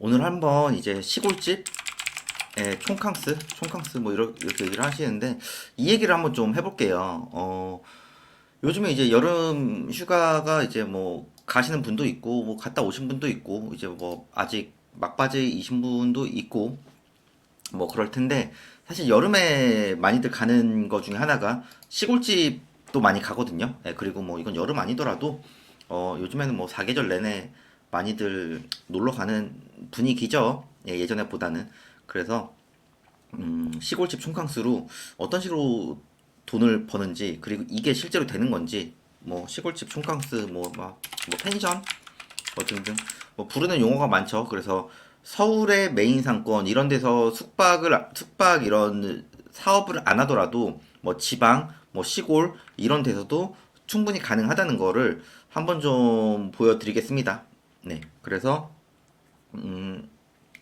오늘 한번 이제 시골집 에 총캉스, 총캉스 뭐 이렇게, 이렇게 얘기를 하시는데 이 얘기를 한번 좀 해볼게요. 어, 요즘에 이제 여름 휴가가 이제 뭐 가시는 분도 있고 뭐 갔다 오신 분도 있고 이제 뭐 아직 막바지이신 분도 있고 뭐 그럴 텐데 사실 여름에 많이들 가는 거 중에 하나가 시골집도 많이 가거든요. 예, 그리고 뭐 이건 여름 아니더라도 어, 요즘에는 뭐 사계절 내내 많이들 놀러 가는 분위기죠. 예, 예전에 보다는. 그래서 음, 시골집 총캉스로 어떤 식으로 돈을 버는지 그리고 이게 실제로 되는 건지 뭐 시골집 총캉스 뭐 막 뭐 펜션 뭐 등등 뭐 부르는 용어가 많죠. 그래서 서울의 메인 상권 이런 데서 숙박을 숙박 이런 사업을 안 하더라도 뭐 지방 뭐 시골 이런 데서도 충분히 가능하다는 거를 한번 좀 보여드리겠습니다. 네, 그래서 음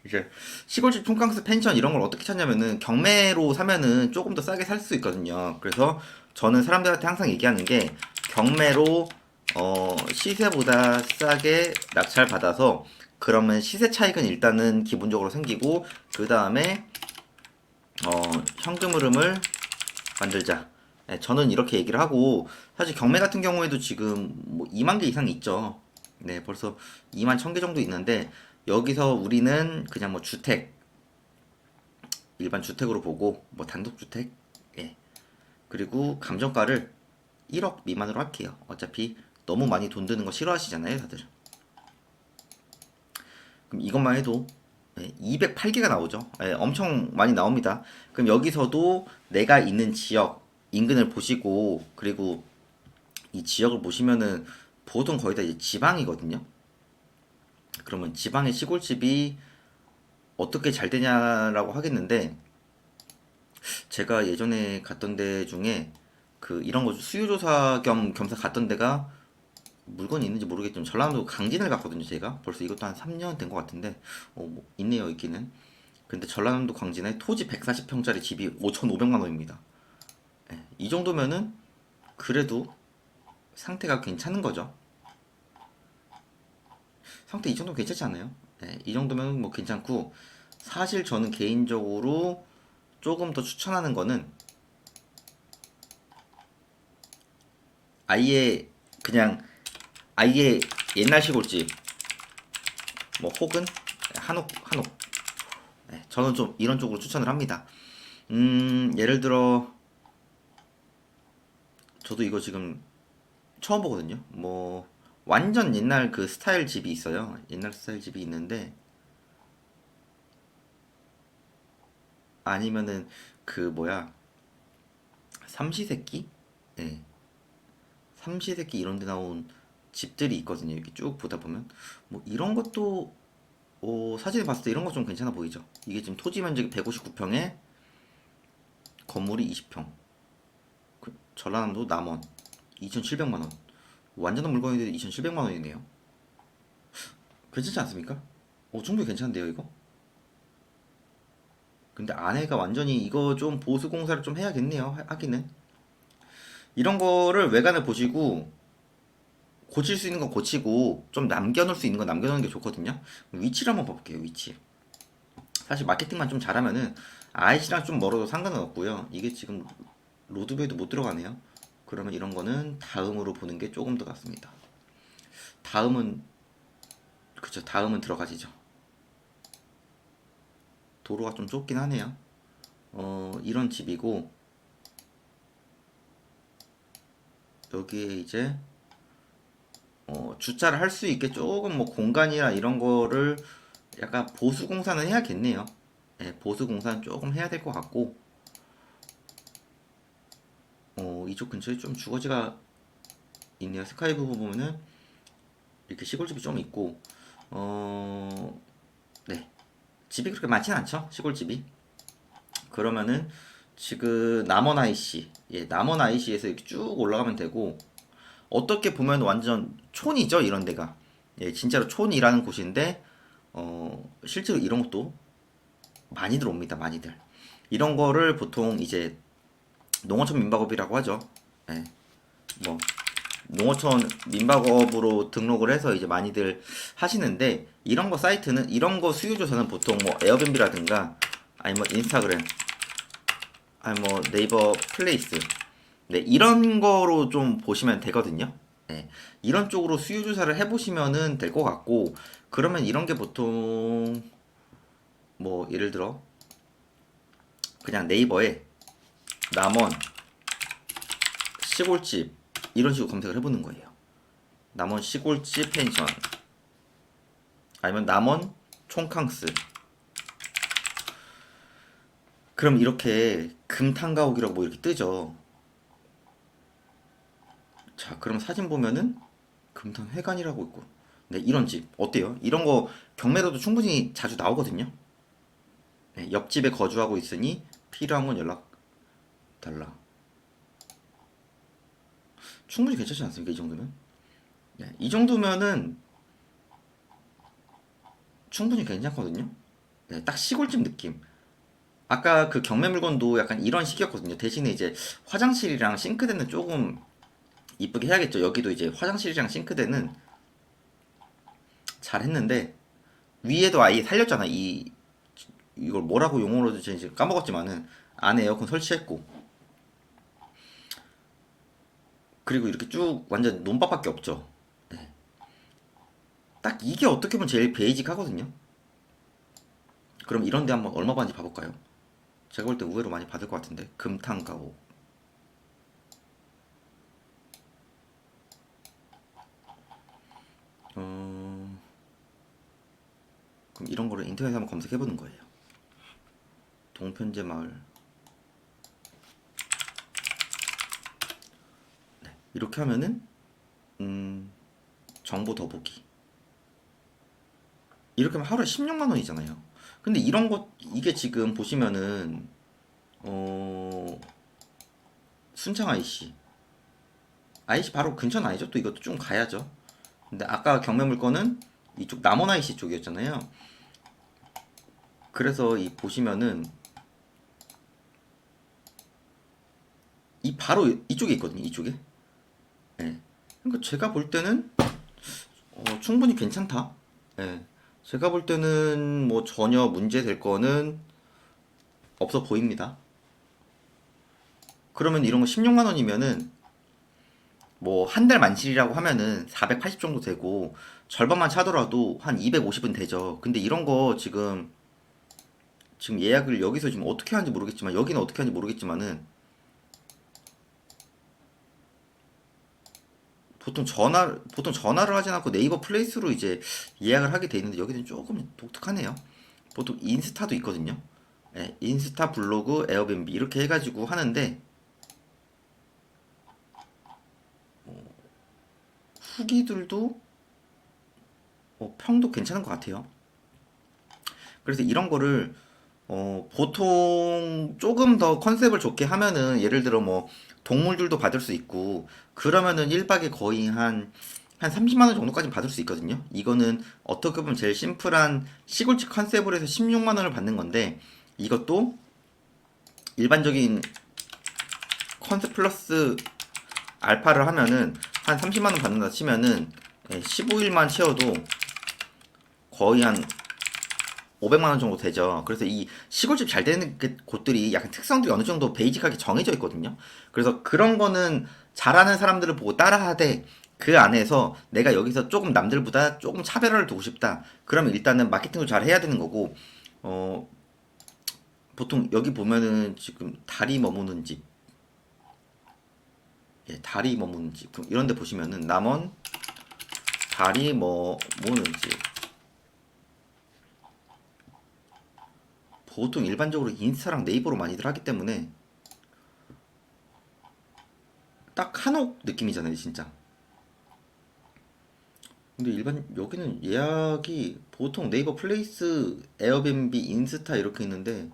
이제 시골집 총캉스 펜션 이런 걸 어떻게 찾냐면은 경매로 사면은 조금 더 싸게 살 수 있거든요. 그래서 저는 사람들한테 항상 얘기하는 게 경매로 어 시세보다 싸게 낙찰 받아서 그러면 시세 차익은 일단은 기본적으로 생기고 그 다음에 어 현금 흐름을 만들자. 네, 저는 이렇게 얘기를 하고 사실 경매 같은 경우에도 지금 뭐 2만 개 이상 있죠. 네, 벌써 2만 1000개 정도 있는데 여기서 우리는 그냥 뭐 주택 일반 주택으로 보고 뭐 단독 주택 예. 그리고 감정가를 1억 미만으로 할게요. 어차피 너무 많이 돈 드는 거 싫어하시잖아요, 다들. 그럼 이것만 해도 208개가 나오죠. 예, 엄청 많이 나옵니다. 그럼 여기서도 내가 있는 지역 인근을 보시고 그리고 이 지역을 보시면은 보통 거의 다 이제 지방이거든요. 그러면 지방의 시골집이 어떻게 잘 되냐라고 하겠는데 제가 예전에 갔던 데 중에 그 이런 거 수요조사 겸 겸사 갔던 데가 물건이 있는지 모르겠지만 전라도 강진을 갔거든요 제가. 벌써 이것도 한 3년 된 것 같은데 어, 뭐 있네요 있기는. 근데 전라남도 광진에 토지 140평짜리 집이 5,500만 원입니다. 예, 이 정도면은 그래도 상태가 괜찮은 거죠 상태 이 정도면 괜찮지 않나요? 네, 이 정도면 뭐 괜찮고 사실 저는 개인적으로 조금 더 추천하는 거는 아예 그냥 아예 옛날 시골집 뭐 혹은 한옥 한옥 네, 저는 좀 이런 쪽으로 추천을 합니다. 음 예를 들어 저도 이거 지금 처음 보거든요. 뭐 완전 옛날 그 스타일 집이 있어요. 옛날 스타일 집이 있는데 아니면은 그 뭐야 삼시세끼? 네. 삼시세끼 이런 데 나온 집들이 있거든요. 이렇게 쭉 보다 보면 뭐 이런 것도 어, 사진에 봤을 때 이런 거 좀 괜찮아 보이죠. 이게 지금 토지 면적이 159평에 건물이 20평. 그 전라남도 남원 2,700만 원. 완전한 물건인데 2,700만 원이네요. 괜찮지 않습니까? 어, 충분히 괜찮은데요, 이거? 근데 아내가 완전히 이거 좀 보수 공사를 좀 해야겠네요, 하- 하기는. 이런 거를 외관을 보시고 고칠 수 있는 거 고치고 좀 남겨놓을 수 있는 거 남겨놓는 게 좋거든요. 위치를 한번 봐볼게요, 위치. 사실 마케팅만 좀 잘하면은 아이씨랑 좀 멀어도 상관은 없고요. 이게 지금 로드뷰에도 못 들어가네요. 그러면 이런 거는 다음으로 보는 게 조금 더 낫습니다. 다음은 그쵸 다음은 들어가지죠. 도로가 좀 좁긴 하네요. 어 이런 집이고 여기에 이제 어, 주차를 할 수 있게 조금 뭐 공간이나 이런 거를 약간 보수 공사는 해야겠네요. 예, 보수 공사는 조금 해야 될 것 같고 어, 이쪽 근처에 좀 주거지가 있네요. 스카이브 보면은 이렇게 시골집이 좀 있고, 어, 네. 집이 그렇게 많진 않죠. 시골집이. 그러면은 지금 남원 IC, 예, 남원 IC에서 이렇게 쭉 올라가면 되고, 어떻게 보면 완전 촌이죠. 이런 데가. 예, 진짜로 촌이라는 곳인데, 어, 실제로 이런 것도 많이들 옵니다. 많이들. 이런 거를 보통 이제 농어촌 민박업이라고 하죠. 예. 뭐 농어촌 민박업으로 등록을 해서 이제 많이들 하시는데 이런 거 사이트는 이런 거 수요 조사는 보통 뭐 에어비앤비라든가 아니 뭐 인스타그램 아니 뭐 네이버 플레이스 네 이런 거로 좀 보시면 되거든요. 네, 이런 쪽으로 수요 조사를 해보시면은 될 것 같고 그러면 이런 게 보통 뭐 예를 들어 그냥 네이버에 남원 시골집 이런 식으로 검색을 해보는 거예요. 남원 시골집 펜션 아니면 남원 총캉스 그럼 이렇게 금탄가옥이라고 뭐 이렇게 뜨죠. 자, 그럼 사진 보면은 금탄회관이라고 있고 네, 이런 집 어때요? 이런 거 경매로도 충분히 자주 나오거든요. 네, 옆집에 거주하고 있으니 필요한 건 연락 달라. 충분히 괜찮지 않습니까? 이 정도면? 네, 이 정도면은 충분히 괜찮거든요. 네, 딱 시골집 느낌. 아까 그 경매 물건도 약간 이런 식이었거든요. 대신에 이제 화장실이랑 싱크대는 조금 이쁘게 해야겠죠. 여기도 이제 화장실이랑 싱크대는 잘 했는데 위에도 아예 살렸잖아. 이 이걸 뭐라고 용어로 지금 까먹었지만은 안에 에어컨 설치했고 그리고 이렇게 쭉 완전 논밭밖에 없죠. 네. 딱 이게 어떻게 보면 제일 베이직하거든요. 그럼 이런 데 한번 얼마 받는지 봐볼까요? 제가 볼때 의외로 많이 받을 것 같은데 금탕가옥 어... 그럼 이런 거를 인터넷에 한번 검색해 보는 거예요. 동편제 마을 이렇게 하면은 음, 정보 더보기 이렇게 하면 하루에 16만 원이잖아요. 근데 이런 것 이게 지금 보시면은 어 순창 IC IC 바로 근처는 아니죠. 또 이것도 좀 가야죠. 근데 아까 경매 물건은 이쪽 남원 IC 쪽이었잖아요. 그래서 이 보시면은 이 바로 이쪽에 있거든요. 이쪽에. 예. 그러니까 제가 볼 때는 어, 충분히 괜찮다. 예. 제가 볼 때는 뭐 전혀 문제 될 거는 없어 보입니다. 그러면 이런 거 16만 원이면은 뭐 한 달 만실이라고 하면은 480 정도 되고 절반만 차더라도 한 250은 되죠. 근데 이런 거 지금 지금 예약을 여기서 지금 어떻게 하는지 모르겠지만 여기는 어떻게 하는지 모르겠지만은 보통 전화 보통 전화를 하지 않고 네이버 플레이스로 이제 예약을 하게 돼 있는데 여기는 조금 독특하네요. 보통 인스타도 있거든요. 예, 인스타 블로그 에어비앤비 이렇게 해가지고 하는데 어, 후기들도 어, 평도 괜찮은 것 같아요. 그래서 이런 거를 어, 보통 조금 더 컨셉을 좋게 하면은 예를 들어 뭐 동물들도 받을 수 있고 그러면은 1박에 거의 한, 한 30만 원 정도까지 받을 수 있거든요. 이거는 어떻게 보면 제일 심플한 시골집 컨셉으로 해서 16만 원을 받는 건데 이것도 일반적인 컨셉 플러스 알파를 하면은 한 30만 원 받는다 치면은 15일만 채워도 거의 한 500만 원 정도 되죠. 그래서 이 시골집 잘 되는 그 곳들이 약간 특성들이 어느 정도 베이직하게 정해져 있거든요. 그래서 그런 거는 잘하는 사람들을 보고 따라하되 그 안에서 내가 여기서 조금 남들보다 조금 차별화를 두고 싶다. 그러면 일단은 마케팅을 잘 해야 되는 거고 어 보통 여기 보면은 지금 다리 머무는 집 예, 다리 머무는 집 이런 데 보시면은 남원 다리 머무는 집 보통 일반적으로 인스타랑 네이버로 많이들 하기 때문에 딱 한옥 느낌이잖아요, 진짜. 근데 일반 여기는 예약이 보통 네이버 플레이스, 에어비앤비, 인스타 이렇게 있는데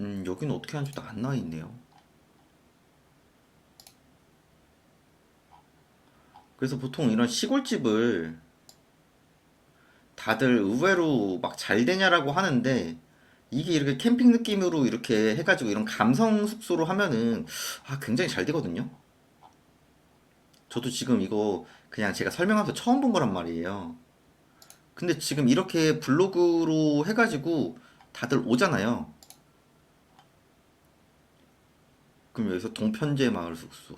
음, 여기는 어떻게 하는지 딱안 나와 있네요. 그래서 보통 이런 시골집을 다들 의외로 막 잘 되냐라고 하는데 이게 이렇게 캠핑 느낌으로 이렇게 해가지고 이런 감성 숙소로 하면은 아, 굉장히 잘 되거든요. 저도 지금 이거 그냥 제가 설명하면서 처음 본 거란 말이에요. 근데 지금 이렇게 블로그로 해가지고 다들 오잖아요. 그럼 여기서 동편제 마을 숙소,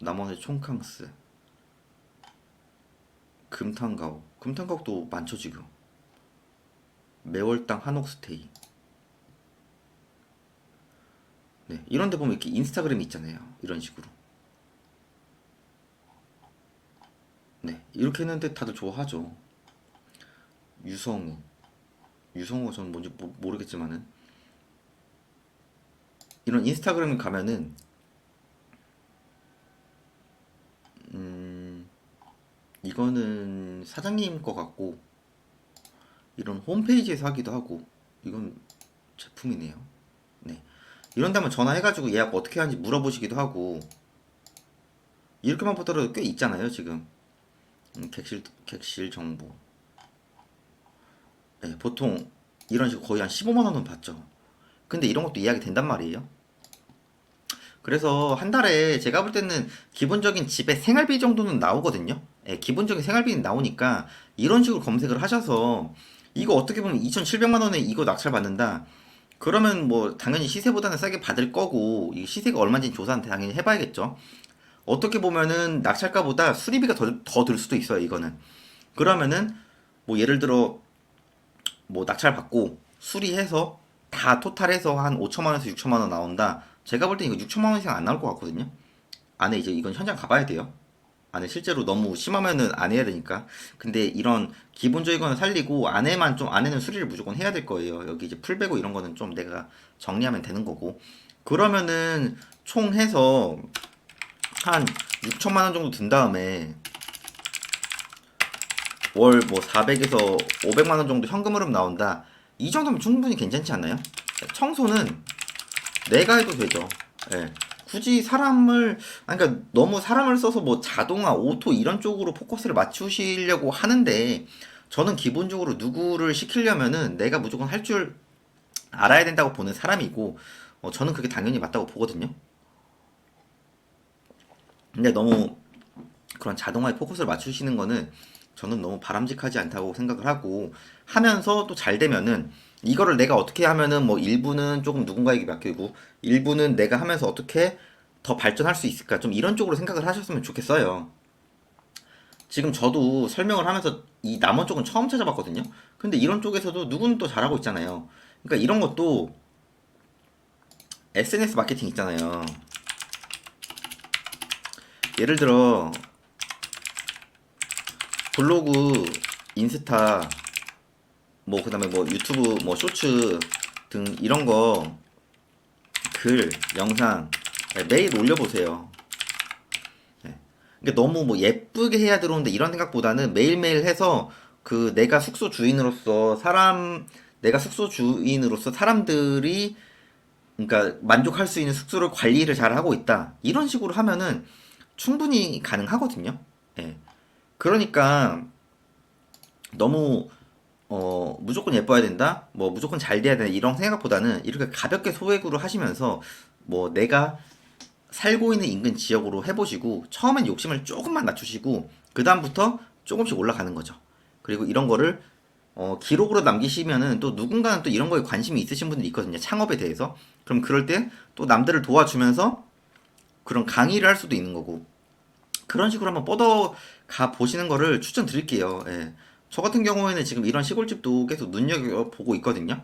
남원의 총캉스, 금탄가옥, 금탄가옥도 많죠 지금. 매월당 한옥스테이. 네, 이런 데 보면 이렇게 인스타그램이 있잖아요. 이런 식으로. 네, 이렇게 했는데 다들 좋아하죠. 유성우. 유성우가 저는 뭔지 모, 모르겠지만은 이런 인스타그램 가면은 음 이거는 사장님 거 같고 이런 홈페이지에서 하기도 하고 이건 제품이네요. 네. 이런 데 한번 전화해가지고 예약 어떻게 하는지 물어보시기도 하고 이렇게만 보더라도 꽤 있잖아요 지금. 음, 객실 객실 정보. 네, 보통 이런 식으로 거의 한 15만 원은 받죠. 근데 이런 것도 예약이 된단 말이에요. 그래서 한 달에 제가 볼 때는 기본적인 집의 생활비 정도는 나오거든요. 예, 기본적인 생활비는 나오니까 이런 식으로 검색을 하셔서 이거 어떻게 보면 2,700만 원에 이거 낙찰 받는다 그러면 뭐 당연히 시세보다는 싸게 받을 거고 이 시세가 얼마인지 조사는 당연히 해봐야겠죠. 어떻게 보면은 낙찰가보다 수리비가 더더들 수도 있어요. 이거는 그러면은 뭐 예를 들어 뭐 낙찰 받고 수리해서 다 토탈해서 한 5천만 원에서 6천만 원 나온다. 제가 볼 때 이거 6천만 원 이상 안 나올 것 같거든요. 안에 이제 이건 현장 가봐야 돼요. 안에 실제로 너무 심하면은 안 해야 되니까. 근데 이런 기본적인 거는 살리고 안에만 좀 안에는 수리를 무조건 해야 될 거예요. 여기 이제 풀 빼고 이런 거는 좀 내가 정리하면 되는 거고. 그러면은 총 해서 한 6천만 원 정도 든 다음에 월 뭐 400에서 500만 원 정도 현금 흐름 나온다. 이 정도면 충분히 괜찮지 않나요? 청소는 내가 해도 되죠. 예. 굳이 사람을 그러니까 너무 사람을 써서 뭐 자동화, 오토 이런 쪽으로 포커스를 맞추시려고 하는데 저는 기본적으로 누구를 시키려면은 내가 무조건 할 줄 알아야 된다고 보는 사람이고 어, 저는 그게 당연히 맞다고 보거든요. 근데 너무 그런 자동화에 포커스를 맞추시는 거는 저는 너무 바람직하지 않다고 생각을 하고 하면서 또 잘 되면은 이거를 내가 어떻게 하면은 뭐 일부는 조금 누군가에게 맡기고 일부는 내가 하면서 어떻게 더 발전할 수 있을까 좀 이런 쪽으로 생각을 하셨으면 좋겠어요. 지금 저도 설명을 하면서 이 남원 쪽은 처음 찾아봤거든요. 근데 이런 쪽에서도 누구는 또 잘하고 있잖아요. 그러니까 이런 것도 SNS 마케팅 있잖아요. 예를 들어 블로그, 인스타, 뭐 그다음에 뭐 유튜브, 뭐 쇼츠 등 이런 거 글, 영상 네, 매일 올려보세요. 네. 너무 뭐 예쁘게 해야 들어오는데 이런 생각보다는 매일매일 해서 그 내가 숙소 주인으로서 사람 내가 숙소 주인으로서 사람들이 그러니까 만족할 수 있는 숙소를 관리를 잘 하고 있다. 이런 식으로 하면은 충분히 가능하거든요. 예. 그러니까 너무 어 무조건 예뻐야 된다. 뭐 무조건 잘 돼야 된다. 이런 생각보다는 이렇게 가볍게 소액으로 하시면서 뭐 내가 살고 있는 인근 지역으로 해보시고 처음엔 욕심을 조금만 낮추시고 그 다음부터 조금씩 올라가는 거죠. 그리고 이런 거를 어, 기록으로 남기시면은 또 누군가는 또 이런 거에 관심이 있으신 분들이 있거든요. 창업에 대해서. 그럼 그럴 때 또 남들을 도와주면서 그런 강의를 할 수도 있는 거고. 그런 식으로 한번 뻗어가 보시는 거를 추천드릴게요. 예. 저 같은 경우에는 지금 이런 시골집도 계속 눈여겨보고 있거든요.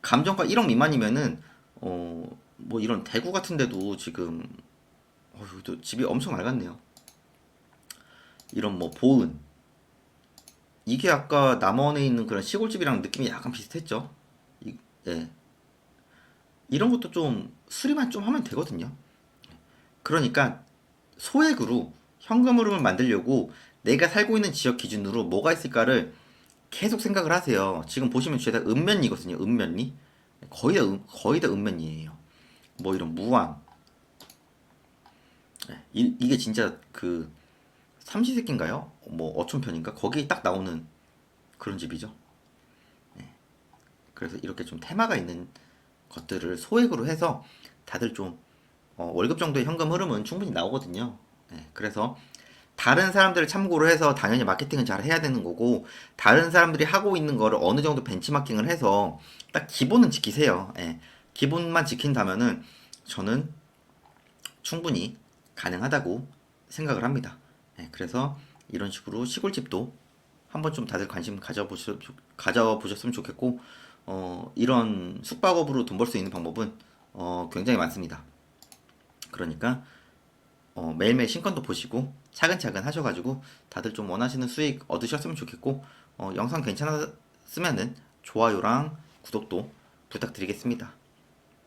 감정가 1억 미만이면은, 어, 뭐 이런 대구 같은 데도 지금, 어, 여기도 집이 엄청 낡았네요. 이런 뭐 보은. 이게 아까 남원에 있는 그런 시골집이랑 느낌이 약간 비슷했죠. 이, 예. 이런 것도 좀 수리만 좀 하면 되거든요. 그러니까 소액으로 현금 흐름을 만들려고 내가 살고 있는 지역 기준으로 뭐가 있을까를 계속 생각을 하세요. 지금 보시면 죄다 읍면리거든요. 읍면리. 거의 다, 읍- 거의 다 읍면리예요. 뭐 이런 무왕. 네, 이, 이게 진짜 그 삼시세끼인가요? 뭐 어촌편인가? 거기 딱 나오는 그런 집이죠. 네. 그래서 이렇게 좀 테마가 있는 것들을 소액으로 해서 다들 좀 어, 월급 정도의 현금 흐름은 충분히 나오거든요. 네, 그래서 다른 사람들을 참고로 해서 당연히 마케팅은 잘 해야 되는 거고 다른 사람들이 하고 있는 거를 어느 정도 벤치마킹을 해서 딱 기본은 지키세요. 예, 기본만 지킨다면은 저는 충분히 가능하다고 생각을 합니다. 예, 그래서 이런 식으로 시골집도 한번 좀 다들 관심 가져보셨, 가져보셨으면 좋겠고 어, 이런 숙박업으로 돈 벌 수 있는 방법은 어, 굉장히 많습니다. 그러니까 어, 매일매일 신건도 보시고 차근차근 하셔가지고 다들 좀 원하시는 수익 얻으셨으면 좋겠고 어, 영상 괜찮았으면은 좋아요랑 구독도 부탁드리겠습니다.